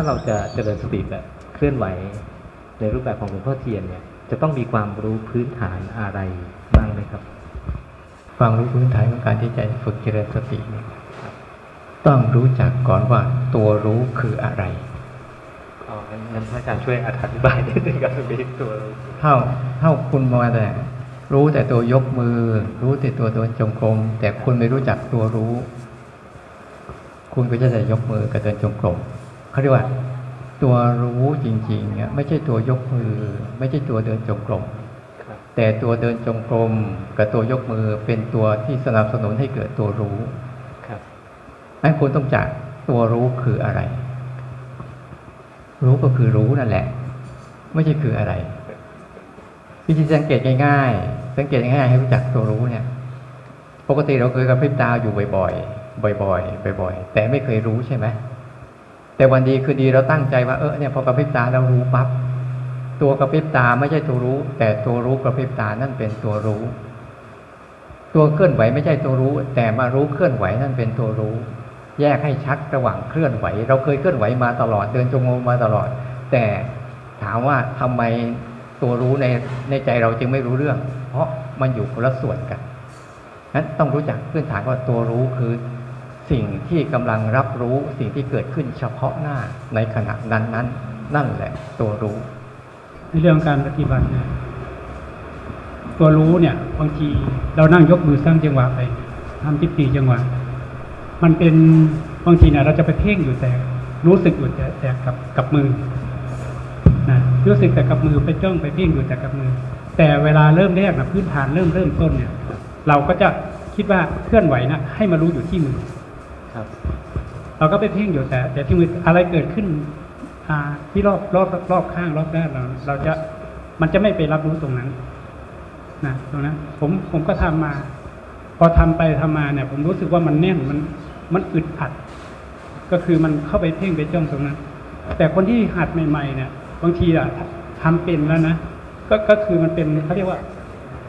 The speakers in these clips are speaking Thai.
ถ้าเราจะเจริญสติแบบเคลื่อนไหวในรูปแบบของหลวงพ่อเทียนเนี่ยจะต้องมีความรู้พื้นฐานอะไรบ้างไหมครับ ความรู้พื้นฐานของการที่จะฝึกเจริญสติเนี่ยต้องรู้จักก่อนว่าตัวรู้คืออะไรอ๋องั้นงั้นพระอาจารย์ช่วยอธิบายนิดนึงครับตรงนี้ตัวรู้เท่าเท่าคุณมาแต่รู้แต่ตัวยกมือ รู้แต่ตัวเดินจงกรมแต่คุณไม่รู้จักตัวรู้ คุณก็จะแต่ยกมือกับเดินจงกรม เขาเรียกว่าตัวรู้จริงๆเนี่ยไม่ใช่ตัวยกมือ ไม่ใช่ตัวเดินจงกรมครับแต่ตัวเดินจงกรมกับตัวยกมือเป็นตัวที่สนับสนุนให้เกิดตัวรู้ครับนั้นคุณต้องจักตัวรู้คืออะไร รู้ก็คือรู้นั่นแหละ ไม่ใช่คืออะไรวิธีสังเกตง่ายๆ สังเกตง่ายๆให้รู้จักตัวรู้เนี่ย ปกติเราเคยกระพริบตาอยู่บ่อยๆ บ่อยๆ บ่อยๆ แต่ไม่เคยรู้ใช่ไหม แต่วันดีคือดีเราตั้งใจว่าเออเนี่ยพอกระพริบตาเรารู้ปั๊บตัวกระพริบตาไม่ใช่ตัวรู้ แต่ตัวรู้กระพริบตานั่นเป็นตัวรู้ ตัวเคลื่อนไหวไม่ใช่ตัวรู้ แต่มารู้เคลื่อนไหวนั่นเป็นตัวรู้ แยกให้ชัดระหว่างเคลื่อนไหว เราเคยเคลื่อนไหวมาตลอดเดินจงกรมมาตลอด แต่ถามว่าทำไมตัวรู้ในในใจเราจึงไม่รู้เรื่อง เพราะมันอยู่คนละส่วนกันนั้นต้องรู้จักพื้นฐานว่าตัวรู้คือ สิ่งที่กำลังรับรู้สิ่งที่เกิดขึ้นเฉพาะหน้าในขณะนั้นนั้นนั่นแหละตัวรู้ ในเรื่องการปฏิบัติเนี่ยตัวรู้เนี่ยบางทีเรานั่งยกมือสร้างจังหวะไปทำจิตตีจังหวะ มันเป็นบางทีเนี่ยเราจะไปเพ่งอยู่แต่ รู้สึกอยู่แต่แต่กับกับมือนะรู้สึกแต่กับมือไปจ้องไปเพ่งอยู่แต่กับมือ แต่เวลาเริ่มแรกนะพื้นฐานเริ่มเริ่มต้นเนี่ย เราก็จะคิดว่าเคลื่อนไหวนะให้มารู้อยู่ที่มือ เราก็ไปเพ่งอยู่แต่ แต่ที่มืออะไรเกิดขึ้นที่รอบรอบรอบข้างรอบด้านเรา เราจะมันจะไม่ไปรับรู้ตรงนั้นนะตรงนั้นผมผมก็ทำมา พอทำไปทำมาเนี่ย ผมรู้สึกว่ามันแน่นมันมันอึดอัด ก็คือมันเข้าไปเพ่งไปจ้องตรงนั้น แต่คนที่หัดใหม่ ๆ เนี่ยบางทีอะทำเป็นแล้วนะก็ก็คือมันเป็นเขาเรียกว่า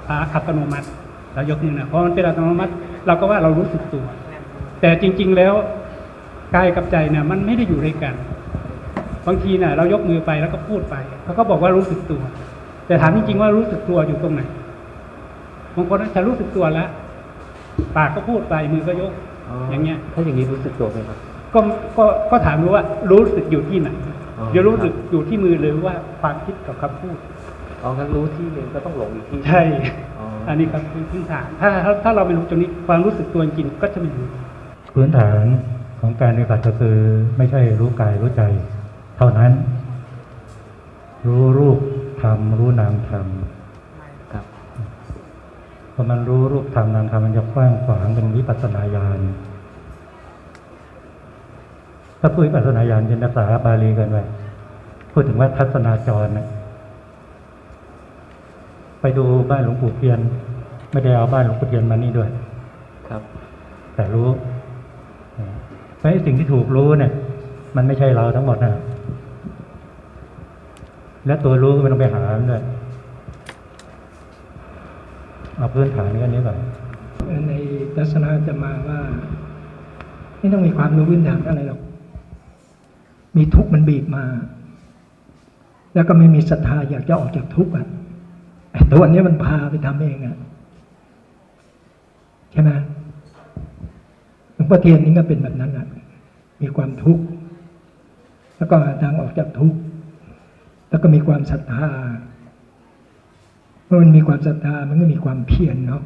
อ่าอัตโนมัติเรายกนิ้วนะเพราะมันเป็นอัตโนมัติ เราก็ว่าเรารู้สึกตัว แต่จริง ๆ แล้ว กายกับใจเนี่ยมันไม่ได้อยู่ด้วยกัน บางทีเนี่ยเรายกมือไปแล้วก็พูดไปเขาก็บอกว่ารู้สึกตัว แต่ถามจริงๆว่ารู้สึกตัวอยู่ตรงไหนบางคนอาจจะรู้สึกตัวแล้วปากก็พูดไปมือก็ยก อย่างเงี้ยถ้าอย่างนี้รู้สึกตัวไหมครับก็ก็ก็ถามดูว่ารู้สึกอยู่ที่ไหนอ๋อเดี๋ยวรู้สึกอยู่ที่มือหรือว่าความคิดกับคำพูดอ๋องั้นรู้ที่หนึ่งก็ต้องหลงอีกที่ใช่อ๋อออันนี้ครับคือพื้นฐานถ้าถ้าถ้าเราไม่รู้ตรงนี้ความรู้สึกตัวจริงๆก็จะไม่รู้พื้นฐาน ของการปฏิบัติก็คือไม่ใช่รู้กายรู้ใจ เท่านั้น รู้รูปธรรมรู้นามธรรมครับพอมันรู้รูปธรรมนามธรรมมันจะกว้างขวางเป็นวิปัสสนาญาณถ้าพูดวิปัสสนาญาณเป็นภาษาบาลีเกันไปพูดถึงว่าทัศนาจรนะไปดูบ้านหลวงปู่เพียน ไม่ได้เอาบ้านหลวงปู่เพียนมานี่ด้วย ครับ แต่รู้ เพราะไอ้สิ่งที่ถูกรู้เนี่ย มันไม่ใช่เราทั้งหมดนะและตัวรู้ก็ไม่ต้องไปหาด้วยเอาพื้นฐานนี้กันนี้ก่อนในทัศนะจะมาว่า ไม่ต้องมีความรู้พื้นฐานอะไรหรอก มีทุกข์มันบีบมา แล้วก็ไม่มีศรัทธาอยากจะออกจากทุกข์อะตัวเนี้มันพาไปทำเองอะใช่ไหม พ่อเทียนนี่ก็เป็นแบบนั้นอะมีความทุกข์แล้วก็ทางออกจากทุกข์แล้วก็มีความศรัทธาเมื่อมันมีความศรัทธามันก็มีความเพียรเนาะ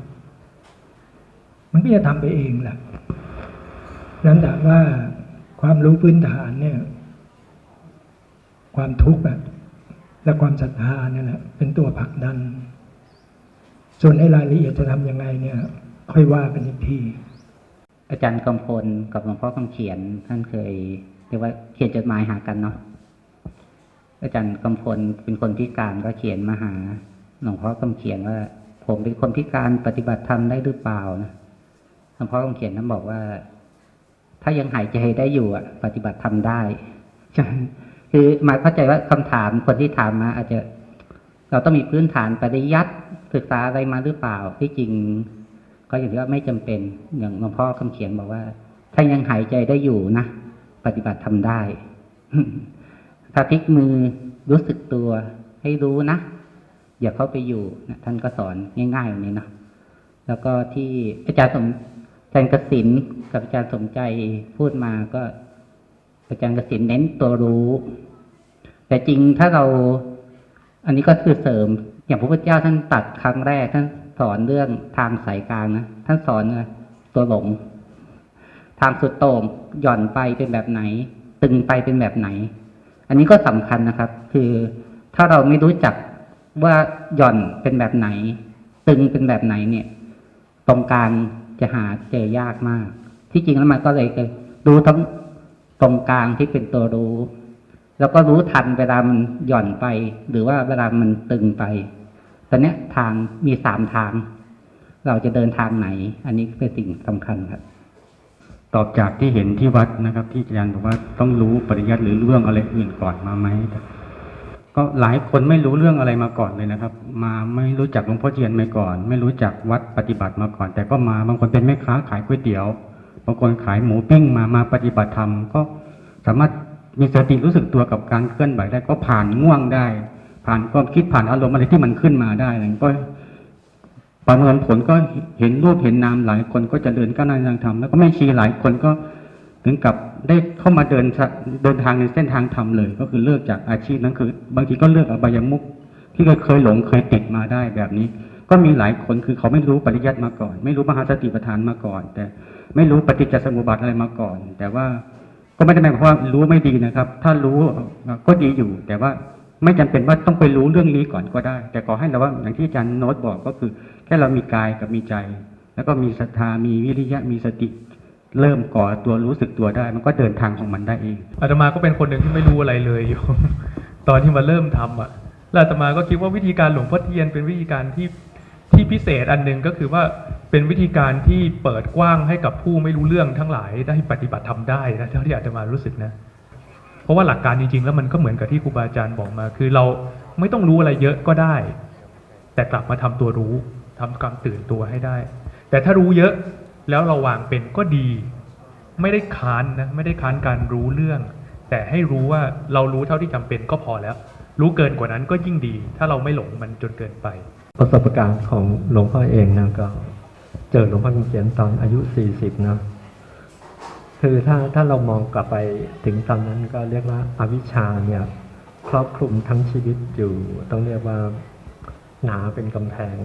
มันก็จะทำไปเองแหละนั้นถามว่าความรู้พื้นฐานเนี่ย ความทุกข์อะและความศรัทธาเนี่ยแหละเป็นตัวผลักดัน ส่วนไอ้รายละเอียดจะทำยังไงเนี่ย ค่อยว่ากันอีกที อาจารย์กำพลกับหลวงพ่อคำเขียน ท่านเคยเรียกว่าเขียนจดหมายหากันเนาะอาจารย์กำพลเป็นคนพิการก็เขียนมาหาหลวงพ่อคำเขียนว่า ผมเป็นคนพิการปฏิบัติธรรมได้หรือเปล่านะหลวงพ่อคำเขียนท่านบอกว่า ถ้ายังหายใจได้อยู่อะ ปฏิบัติธรรมได้คือหมายเข้าใจว่าคำถามคนที่ถามมา อาจจะ เราต้องมีพื้นฐานปริยัติศึกษาอะไรมาหรือเปล่าที่จริง ก็ย่างว่าไม่จำเป็นอย่างหลวงพ่อคำเขียนบอกว่า ถ้ายังหายใจได้อยู่นะปฏิบัติทำได้ถ้าพลิกมือรู้สึกตัวให้รู้นะอย่าเข้าไปอยู่นะท่านก็สอนง่ายๆแบบนี้เนาะแล้วก็ที่อาจารย์สมอาจารย์กสินกับอาจารย์สมใจพูดมาก็อาจารย์กสินเน้นตัวรู้ แต่จริงถ้าเรา อันนี้ก็คือเสริม อย่างพระพุทธเจ้าท่านตัดครั้งแรกท่าน สอนเรื่องทางสายกลางนะท่านสอนเลยตัวหลง ทางสุดโต่งหย่อนไปเป็นแบบไหน ตึงไปเป็นแบบไหน อันนี้ก็สำคัญนะครับ คือถ้าเราไม่รู้จักว่าหย่อนเป็นแบบไหน ตึงเป็นแบบไหนเนี่ย ตรงกลางจะหาเจอยากมาก ที่จริงแล้วมันก็เลยคือรู้ทั้งตรงกลางที่เป็นตัวรู้ แล้วก็รู้ทันเวลามันหย่อนไป หรือว่าเวลามันตึงไป อนนี้ทางมีสามทาง เราจะเดินทางไหน อันนี้เป็นสิ่งสำคัญครับ ตอบจากที่เห็นที่วัดนะครับ ที่อาจารย์บอกว่าต้องรู้ปริยัติหรือเรื่องอะไรอื่นก่อนมาไหมก็หลายคนไม่รู้เรื่องอะไรมาก่อนเลยนะครับ มาไม่รู้จักหลวงพ่อเจียนมาก่อน ไม่รู้จักวัดปฏิบัติมาก่อน แต่ก็มาบางคนเป็นแม่ค้าขายก๋วยเตี๋ยวบางคนขายหมูปิ้งมามาปฏิบัติธรรมก็สามารถมีสติรู้สึกตัวกับการเคลื่อนไหวได้ก็ผ่านง่วงได้ ผ่านความคิดผ่านอารมณ์อะไรที่มันขึ้นมาได้อะไรก็ประเมินผลก็เห็นรูปเห็นนามหลายคนก็จะเดินก้าวหน้าทางธรรมแล้วก็ไม่ชีหลายคนก็ถึงกับได้เข้ามาเดินเดินทางในเส้นทางธรรมเลย ก็คือเลิกจากอาชีพนั้นคือ บางทีก็เลิกอบายมุขที่เคยหลงเคยติดมาได้แบบนี้ ก็มีหลายคนคือเขาไม่รู้ปริยัติมาก่อน ไม่รู้มหาสติปัฏฐานมาก่อน แต่ไม่รู้ปฏิจจสมุปบาทอะไรมาก่อน แต่ว่าก็ไม่ได้หมายความว่ารู้ไม่ดีนะครับ ถ้ารู้ก็ดีอยู่ แต่ว่า ไม่จำเป็นว่าต้องไปรู้เรื่องนี้ก่อนก็ได้ แต่ขอให้เราว่าอย่างที่อาจารย์โน้ตบอกก็คือ แค่เรามีกายกับมีใจ แล้วก็มีศรัทธามีวิริยะมีสติ เริ่มก่อตัวรู้สึกตัวได้ มันก็เดินทางของมันได้เองอาตมาก็เป็นคนหนึ่งที่ไม่รู้อะไรเลยโยมตอนที่มาเริ่มทำอะแล้วอาตมาก็คิดว่าวิธีการหลวงพ่อเทียนเป็นวิธีการที่ที่พิเศษอันหนึ่งก็คือว่าเป็นวิธีการที่เปิดกว้างให้กับผู้ไม่รู้เรื่องทั้งหลายได้ปฏิบัติทำได้นะเท่าที่อาตมารู้สึกนะ เพราะว่าหลักการจริงๆ แล้วมันก็เหมือนกับที่ครูบาอาจารย์บอกมา คือเราไม่ต้องรู้อะไรเยอะก็ได้ แต่กลับมาทำตัวรู้ทำการตื่นตัวให้ได้ แต่ถ้ารู้เยอะแล้วเราวางเป็นก็ดี ไม่ได้ค้านนะไม่ได้ค้านการรู้เรื่อง แต่ให้รู้ว่าเรารู้เท่าที่จำเป็นก็พอแล้ว รู้เกินกว่านั้นก็ยิ่งดี ถ้าเราไม่หลงมันจนเกินไป ประสบการณ์ของหลวงพ่อเองนะก็เจอหลวงพ่อเขียนตอนอายุสี่สิบนะ คือถ้าถ้าเรามองกลับไปถึงตอนนั้นก็เรียกว่าอาวิชชาเนี่ยครอบคลุมทั้งชีวิตอยู่ต้องเรียกว่าหนาเป็นกำแพง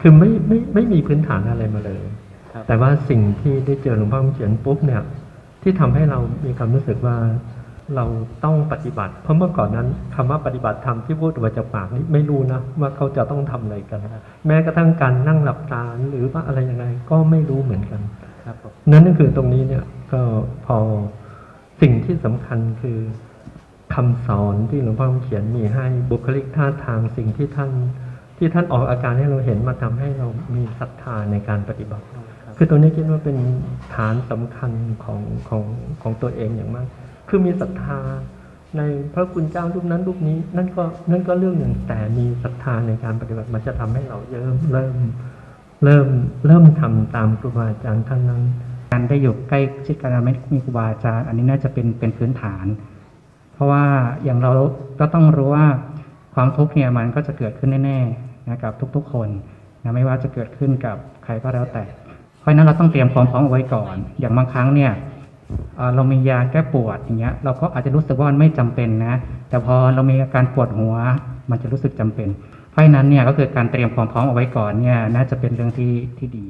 คือไม่ไม่ไม่มีพื้นฐานอะไรมาเลยครับแต่ว่าสิ่งที่ได้เจอหลวงพ่อเขียนปุ๊บเนี่ย ที่ทำให้เรามีความรู้สึกว่าเราต้องปฏิบัติ เพราะเมื่อก่อนนั้นคำว่าปฏิบัติธรรมที่พูดออกมาจากปากนี่ไม่รู้นะว่าเขาจะต้องทำอะไรกัน แม้กระทั่งการนั่งหลับตาหรือว่าอะไรยังไงก็ไม่รู้เหมือนกันครับผม นั่นก็คือตรงนี้เนี่ยก็พอสิ่งที่สำคัญคือคำสอนที่หลวงพ่อเขียนมีให้บุคลิกท่าทางสิ่งที่ท่านที่ท่านออกอาการให้เราเห็นมาทำให้เรามีศรัทธาในการปฏิบัติ คือตรงนี้คิดว่าเป็นฐานสำคัญของของของตัวเองอย่างมาก คือมีศรัทธาในพระคุณเจ้ารูปนั้นรูปนี้ นั่นก็นั่นก็เรื่องหนึ่งแต่มีศรัทธาในการปฏิบัติมันจะทำให้เราเริ่มเริ่ม เริ่มเริ่มทำตามครูบาอาจารย์ท่านนั้น การได้อยู่ใกล้ชิดกันไม่มีครูบาอาจารย์อันนี้น่าจะเป็นเป็นพื้นฐาน เพราะว่าอย่างเราก็ต้องรู้ว่าความทุกข์เนี่ยมันก็จะเกิดขึ้นแน่ๆนะกับทุกๆคนนะไม่ว่าจะเกิดขึ้นกับใครก็แล้วแต่ เพราะนั้นเราต้องเตรียมความพร้อมเอาไว้ก่อน อย่างบางครั้งเนี่ยเอ่อเรามียาแก้ปวดอย่างเงี้ยเราก็อาจจะรู้สึกว่ามันไม่จำเป็นนะ แต่พอเรามีอาการปวดหัว มันจะรู้สึกจำเป็น เพราะนั้นเนี่ยก็คือการเตรียมความพร้อมเอาไว้ก่อนเนี่ยน่าจะเป็นเรื่องที่ที่ดี